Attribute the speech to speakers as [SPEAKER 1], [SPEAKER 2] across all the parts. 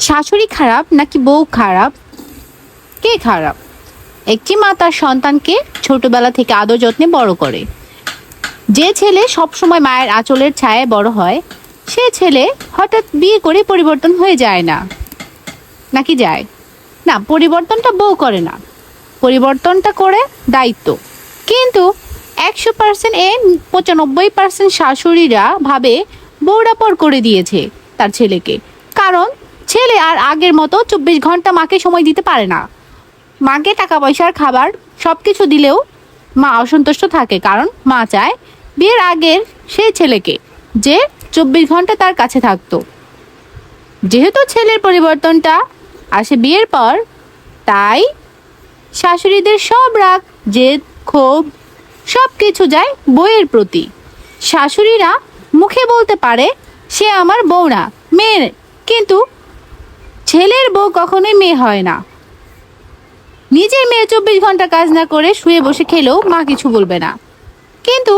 [SPEAKER 1] শাশুড়ি খারাপ নাকি বউ খারাপ? কে খারাপ? একটি মা তার সন্তানকে ছোটবেলা থেকে আদর যত্নে বড় করে। যে ছেলে সবসময় মায়ের আঁচলের ছায়ায় বড় হয়, সে ছেলে হঠাৎ বিয়ে করে পরিবর্তন হয়ে যায় না। নাকি যায়? না, পরিবর্তনটা বউ করে না। পরিবর্তনটা করে দায়িত্ব। কিন্তু একশো পার্সেন্ট এ পঁচানব্বই পার্সেন্ট শাশুড়িরা ভাবে বউরা পর করে দিয়েছে তার ছেলেকে। কারণ ছেলে আর আগের মতো চব্বিশ ঘণ্টা মাকে সময় দিতে পারে না। মাকে টাকা পয়সার খাবার সব কিছু দিলেও মা অসন্তুষ্ট থাকে কারণ মা চায় বিয়ের আগের সেই ছেলেকে যে চব্বিশ ঘণ্টা তার কাছে থাকতো। যেহেতু ছেলের পরিবর্তনটা আসে বিয়ের পর, তাই শাশুড়িদের সব রাগ, জেদ, ক্ষোভ সব কিছু যায় বইয়ের প্রতি। শাশুড়িরা মুখে বলতে পারে, সে আমার বউ না। মেয়ে কিন্তু ছেলের বউ কখনোই মেয়ে হয় না। নিজের মেয়ে চব্বিশ ঘণ্টা কাজ না করে শুয়ে বসে খেলেও মা কিছু বলবে না। কিন্তু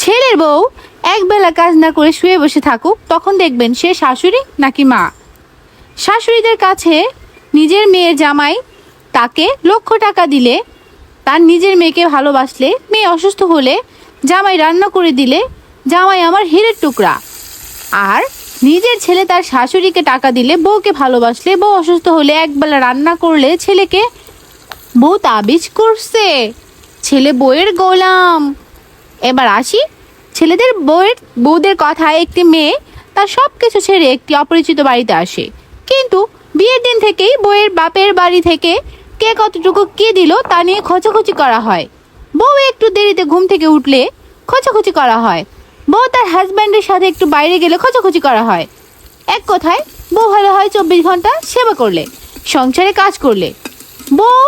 [SPEAKER 1] ছেলের বউ একবেলা কাজ না করে শুয়ে বসে থাকুক, তখন দেখবেন সে শাশুড়ি নাকি মা। শাশুড়িদের কাছে নিজের মেয়ের জামাই তাকে লক্ষ টাকা দিলে, তার নিজের মেয়েকে ভালোবাসলে, মেয়ে অসুস্থ হলে জামাই রান্না করে দিলে, জামাই আমার হিরের টুকরা। আর নিজের ছেলে তার শাশুড়িকে টাকা দিলে বউকে ভালোবাসলে বউ অসুস্থ হলে একবেলা রান্না করলে ছেলেকে বউ তাবিজ করছে। ছেলে বউয়ের গোলাম। এবার আসি, ছেলেদের বউয়ের, বউদের কথায় একটি মেয়ে তার সব কিছু ছেড়ে একটি অপরিচিত বাড়িতে আসে। কিন্তু বিয়ের দিন থেকেই বউয়ের বাপের বাড়ি থেকে কে কতটুকু কি দিল তা নিয়ে খোঁচাখুচি করা হয়। বউ একটু দেরিতে ঘুম থেকে উঠলে খোঁচাখুচি করা হয়। বউ তার হাজব্যান্ডের সাথে একটু বাইরে গেলে খোঁচাখুচি করা হয়। এক কথায়, বউ ভালো হয় চব্বিশ ঘণ্টা সেবা করলে, সংসারে কাজ করলে। বউ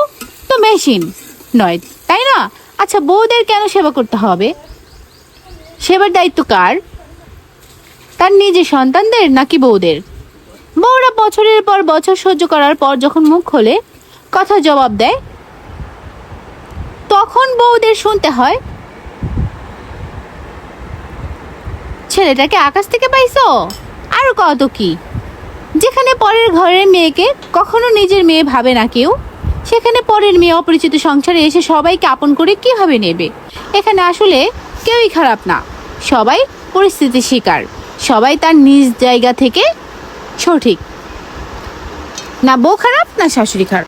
[SPEAKER 1] তো মেশিন নয়, তাই না? আচ্ছা বউদের কেন সেবা করতে হবে? সেবার দায়িত্ব কার? তার নিজের সন্তানদের নাকি বউদের? বউরা বছরের পর বছর সহ্য করার পর যখন মুখ খোলে, কথা জবাব দেয়, তখন বউদের শুনতে হয় ছেলেটাকে আকাশ থেকে পাইছো? আরও কত কি? যেখানে পরের ঘরের মেয়েকে কখনো নিজের মেয়ে ভাবে না কেউ, সেখানে পরের মেয়ে অপরিচিত সংসারে এসে সবাইকে আপন করে কীভাবে নেবে? এখানে আসলে কেউই খারাপ না। সবাই পরিস্থিতির শিকার। সবাই তার নিজ জায়গা থেকে সঠিক। না বউ খারাপ, না শাশুড়ি খারাপ।